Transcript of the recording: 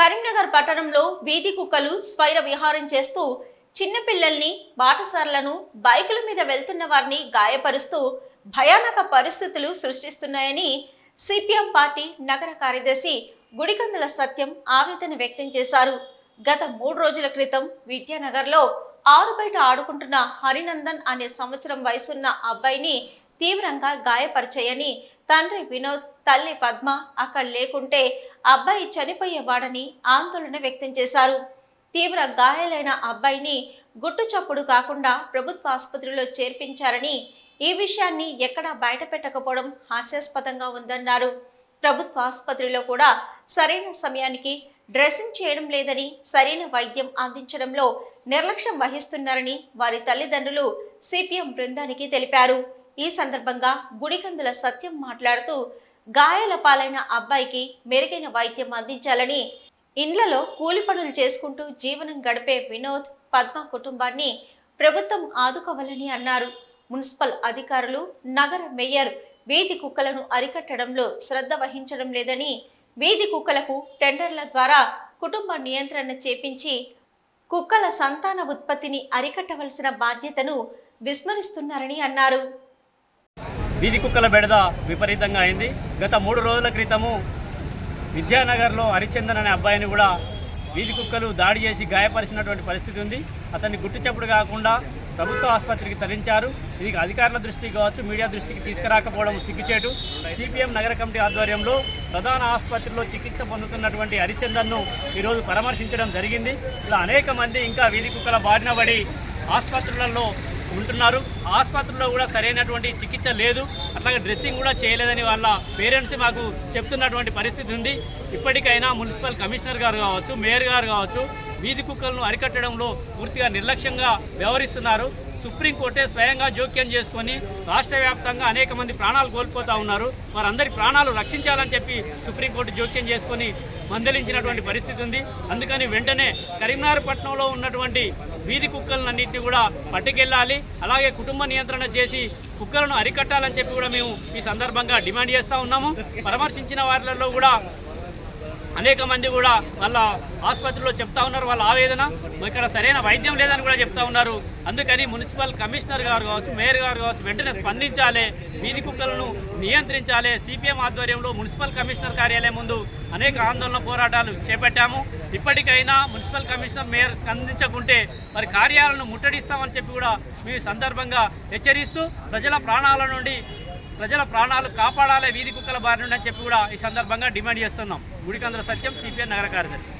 కరీంనగర్ పట్టణంలో వీధి కుక్కలు స్వైర విహారం చేస్తూ చిన్నపిల్లల్ని బాటసార్లను బైకుల మీద వెళ్తున్న వారిని గాయపరుస్తూ భయానక పరిస్థితులు సృష్టిస్తున్నాయని సిపిఎం పార్టీ నగర కార్యదర్శి గుడికందుల సత్యం ఆవేదన వ్యక్తం చేశారు. గత మూడు రోజుల క్రితం విద్యానగర్లో ఆరు బయట ఆడుకుంటున్న హరినందన్ అనే సంవత్సరం వయసున్న అబ్బాయిని తీవ్రంగా గాయపరిచాయని తండ్రి వినోద్ తల్లి పద్మ అక్కడ లేకుంటే అబ్బాయి చనిపోయేవాడని ఆందోళన వ్యక్తం చేశారు. తీవ్ర గాయాలైన అబ్బాయిని గుట్టు చప్పుడు కాకుండా ప్రభుత్వ ఆసుపత్రిలో చేర్పించారని ఈ విషయాన్ని ఎక్కడా బయట పెట్టకపోవడం హాస్యాస్పదంగా ఉందన్నారు. ప్రభుత్వ ఆసుపత్రిలో కూడా సరైన సమయానికి డ్రెస్సింగ్ చేయడం లేదని సరైన వైద్యం అందించడంలో నిర్లక్ష్యం వహిస్తున్నారని వారి తల్లిదండ్రులు సిపిఎం బృందానికి తెలిపారు. ఈ సందర్భంగా గుడికందుల సత్యం మాట్లాడుతూ గాయాల పాలైన అబ్బాయికి మెరుగైన వైద్యం అందించాలని ఇండ్లలో కూలి పనులు చేసుకుంటూ జీవనం గడిపే వినోద్ పద్మ కుటుంబాన్ని ప్రభుత్వం ఆదుకోవాలని అన్నారు. మున్సిపల్ అధికారులు నగర మేయర్ వీధి కుక్కలను అరికట్టడంలో శ్రద్ధ వహించడం లేదని వీధి కుక్కలకు టెండర్ల ద్వారా కుటుంబ నియంత్రణ చేపించి కుక్కల సంతాన ఉత్పత్తిని అరికట్టవలసిన బాధ్యతను విస్మరిస్తున్నారని అన్నారు. వీధి కుక్కల బెడద విపరీతంగా అయింది. గత మూడు రోజుల క్రితము విద్యానగర్లో హరిచందన్ అనే అబ్బాయిని కూడా వీధి కుక్కలు దాడి చేసి గాయపరిచినటువంటి పరిస్థితి ఉంది. అతన్ని గుట్టుచప్పుడు కాకుండా ప్రభుత్వ ఆసుపత్రికి తరలించారు. ఇది అధికారుల దృష్టికి కావచ్చు మీడియా దృష్టికి తీసుకురాకపోవడం సిగ్గుచేటు. సిపిఎం నగర కమిటీ ఆధ్వర్యంలో ప్రధాన ఆసుపత్రిలో చికిత్స పొందుతున్నటువంటి హరిచందన్ను ఈరోజు పరామర్శించడం జరిగింది. ఇలా అనేక మంది ఇంకా వీధి కుక్కల బారిన పడి ఆసుపత్రులలో ఉంటున్నారు. ఆసుపత్రిలో కూడా సరైనటువంటి చికిత్స లేదు. అట్లాగే డ్రెస్సింగ్ కూడా చేయలేదని వాళ్ళ పేరెంట్స్ మాకు చెప్తున్నటువంటి పరిస్థితి ఉంది. ఇప్పటికైనా మున్సిపల్ కమిషనర్ గారు కావచ్చు మేయర్ గారు కావచ్చు వీధి కుక్కలను అరికట్టడంలో పూర్తిగా నిర్లక్ష్యంగా వ్యవహరిస్తున్నారు. సుప్రీంకోర్టే స్వయంగా జోక్యం చేసుకొని రాష్ట్ర వ్యాప్తంగా అనేక మంది ప్రాణాలు కోల్పోతూ ఉన్నారు. వారందరి ప్రాణాలు రక్షించాలని చెప్పి సుప్రీంకోర్టు జోక్యం చేసుకొని మందలించినటువంటి పరిస్థితి ఉంది. అందుకని వెంటనే కరీంనగర్ పట్టణంలో ఉన్నటువంటి వీధి కుక్కలన్నింటినీ కూడా పట్టుకెళ్ళాలి. అలాగే కుటుంబ నియంత్రణ చేసి కుక్కలను అరికట్టాలని చెప్పి కూడా మేము ఈ సందర్భంగా డిమాండ్ చేస్తూ ఉన్నాము. పరామర్శించిన వారిలో కూడా అనేక మంది కూడా వాళ్ళ ఆసుపత్రిలో చెప్తా ఉన్నారు వాళ్ళ ఆవేదన. ఇక్కడ సరైన వైద్యం లేదని కూడా చెప్తా ఉన్నారు. అందుకని మున్సిపల్ కమిషనర్ గారు కావచ్చు మేయర్ గారు కావచ్చు వెంటనే స్పందించాలి. వీధి కుక్కలను నియంత్రించాలి. సిపిఎం ఆధ్వర్యంలో మున్సిపల్ కమిషనర్ కార్యాలయం ముందు అనేక ఆందోళన పోరాటాలు చేపట్టాము. ఇప్పటికైనా మున్సిపల్ కమిషనర్ మేయర్ స్పందించకుంటే మరి కార్యాలను ముట్టడిస్తామని చెప్పి కూడా మీ సందర్భంగా హెచ్చరిస్తూ ప్రజల ప్రాణాల నుండి ప్రజల ప్రాణాలు కాపాడాలి వీధి కుక్కల బారి నుండి అని చెప్పి కూడా ఈ సందర్భంగా డిమాండ్ చేస్తున్నాం. గుడికంద్ర సత్యం సిపిఎం నగర కార్యదర్శి.